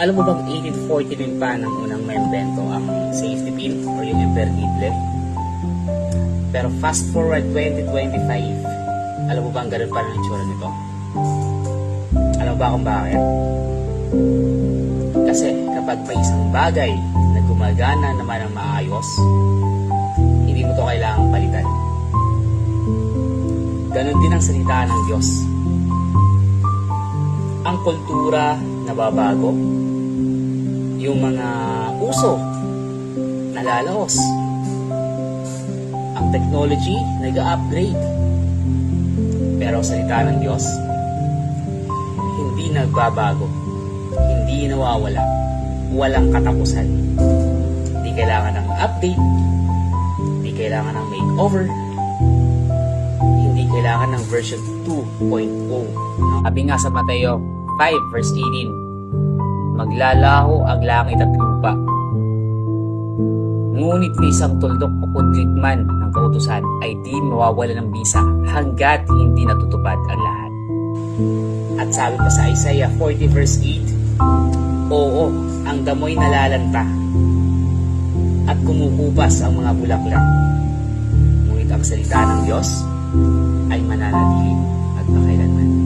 Alam mo bang 1849 pa nang unang maimbento ang safety pin o yung impermeable? Pero fast forward 2025, alam mo ba ganun pa rin itsura nito? Alam mo ba kung bakit? Kasi kapag may isang bagay na gumagana naman ang maayos, hindi mo to kailangang palitan. Ganon din ang salita ng Diyos. Ang kultura nababago, yung mga uso nalalaos, ang technology nag-upgrade. Pero salita ng Diyos, hindi nagbabago, hindi nawawala, walang katapusan. Hindi kailangan ng update, hindi kailangan ng makeover, hindi kailangan ng version 2.0. No? Sabi nga sa Mateo 5 verse 18, Maglalaho ang langit at lupa. Ngunit ni isang tuldok o kudlit man ng kautusan ay di mawawala ng bisa hanggat hindi natutupad ang lahat. At sabi pa sa Isaiah 40 verse 8, Oo, ang damoy nalalanta at kumukupas ang mga bulaklak. Ngunit ang salita ng Diyos ay mananatili at makailanman. Amen.